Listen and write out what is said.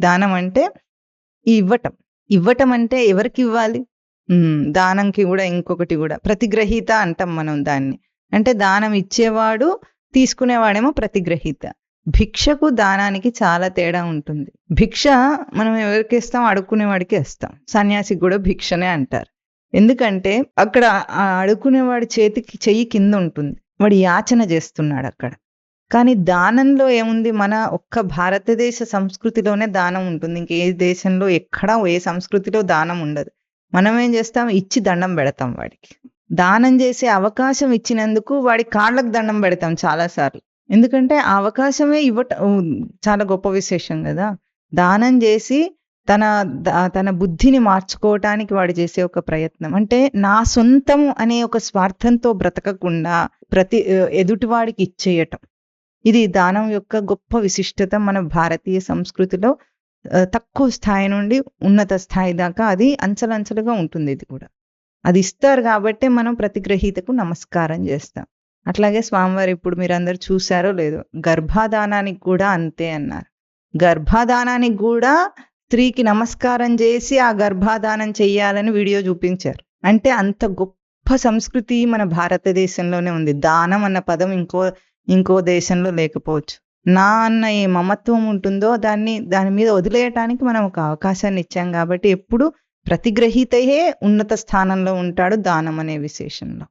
దానం అంటే ఇవ్వటం. ఇవ్వటం అంటే ఎవరికి ఇవ్వాలి? దానంకి కూడా ఇంకొకటి కూడా. ప్రతిగ్రహీత అంటాం మనం దాన్ని. అంటే దానం ఇచ్చేవాడు తీసుకునేవాడేమో ప్రతిగ్రహీత. భిక్షకు దానానికి చాలా తేడా ఉంటుంది. భిక్ష మనం ఎవరికి ఇస్తాం? అడుక్కునేవాడికి ఇస్తాం. సన్యాసికి కూడా భిక్షనే అంటారు. ఎందుకంటే అక్కడ అడుక్కునేవాడి చేతికి చెయ్యి కింద ఉంటుంది. వాడు యాచన చేస్తున్నాడు అక్కడ. కానీ దానంలో ఏముంది? మన ఒక్క భారతదేశ సంస్కృతిలోనే దానం ఉంటుంది. ఇంకే దేశంలో ఎక్కడా ఏ సంస్కృతిలో దానం ఉండదు. మనం ఏం చేస్తాం? ఇచ్చి దండం పెడతాం వాడికి. దానం చేసే అవకాశం ఇచ్చినందుకు వాడి కాళ్ళకు దండం పెడతాం చాలాసార్లు ఎందుకంటే ఆ అవకాశమే ఇవ్వట చాలా గొప్ప విశేషం కదా. దానం చేసి తన తన బుద్ధిని మార్చుకోవటానికి వాడు చేసే ఒక ప్రయత్నం. అంటే నా సొంతం అనే ఒక స్వార్థంతో బ్రతకకుండా ప్రతి ఎదుటివాడికి ఇచ్చేయటం. ఇది దానం యొక్క గొప్ప విశిష్టత మన భారతీయ సంస్కృతిలో తక్కువ స్థాయి నుండి ఉన్నత స్థాయి దాకా అది అంచలంచలుగా ఉంటుంది ఇది కూడా. అది ఇస్తారు కాబట్టే మనం ప్రతిగ్రహీతకు నమస్కారం చేస్తాం. అట్లాగే స్వామివారు ఇప్పుడు మీరు అందరు చూసారో లేదో గర్భాధానానికి కూడా అంతే అన్నారు. గర్భాధానానికి కూడా స్త్రీకి నమస్కారం చేసి ఆ గర్భాధానం చెయ్యాలని వీడియో చూపించారు. అంటే అంత గొప్ప సంస్కృతి మన భారతదేశంలోనే ఉంది. దానం అన్న పదం ఇంకో ఇంకో దేశంలో లేకపోవచ్చు. నా అన్న ఏ మమత్వం ఉంటుందో దాన్ని దాని మీద వదిలేయటానికి మనం ఒక అవకాశాన్ని ఇచ్చాం కాబట్టి ఎప్పుడు ప్రతిగ్రహీతయే ఉన్నత స్థానంలో ఉంటాడు దానం అనే విశేషంలో.